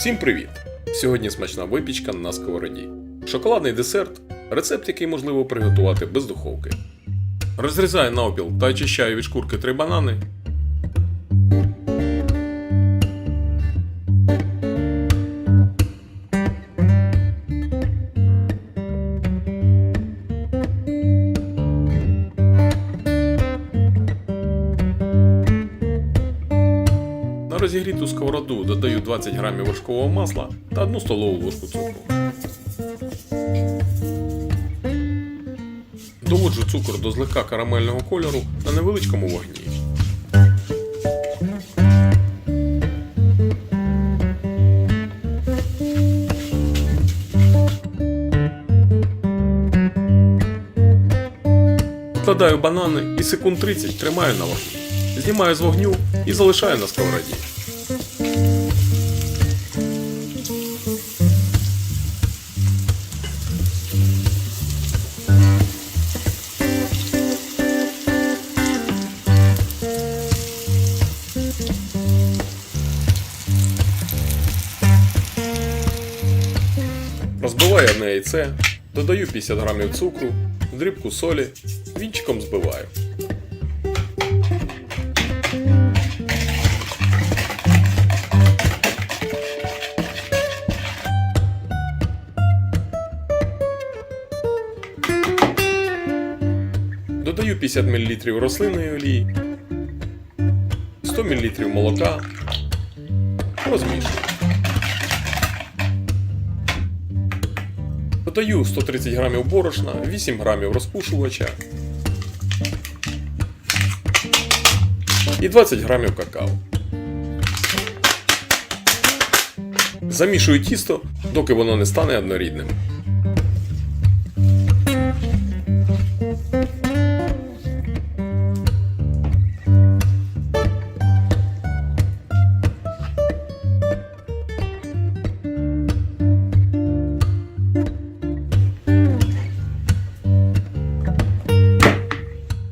Всім привіт! Сьогодні смачна випічка на сковороді. Шоколадний десерт рецепт, який можливо приготувати без духовки. Розрізаю навпіл та очищаю від шкурки три банани. На розігріту сковороду додаю 20 грамів вершкового масла та 1 столову ложку цукру. Доводжу цукор до злегка карамельного кольору на невеличкому вогні. Викладаю банани і секунд 30 тримаю на вогні. Знімаю з вогню і залишаю на сковороді. Розбиваю одне яйце, додаю 50 грамів цукру, дрібку солі, вінчиком збиваю. Додаю 50 мл рослинної олії, 100 мл молока, розмішую. Додаю 130 г борошна, 8 г розпушувача і 20 г какао. Замішую тісто, доки воно не стане однорідним.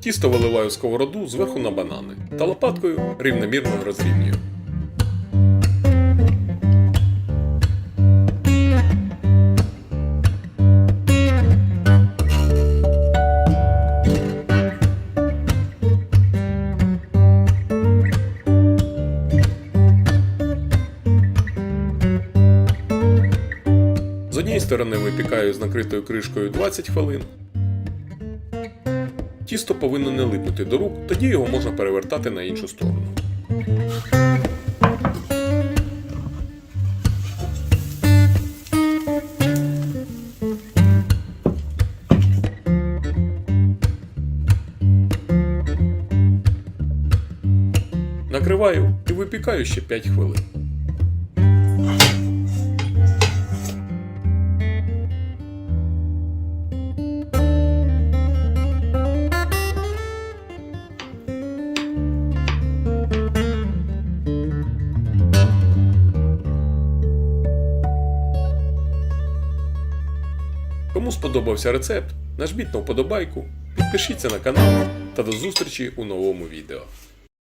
Тісто виливаю сковороду зверху на банани та лопаткою рівномірно розрівнюю. З однієї сторони випікаю з накритою кришкою 20 хвилин, Тісто повинно не липнути до рук, тоді його можна перевертати на іншу сторону. Накриваю і випікаю ще 5 хвилин. Кому сподобався рецепт, нажміть на вподобайку, підпишіться на канал та до зустрічі у новому відео.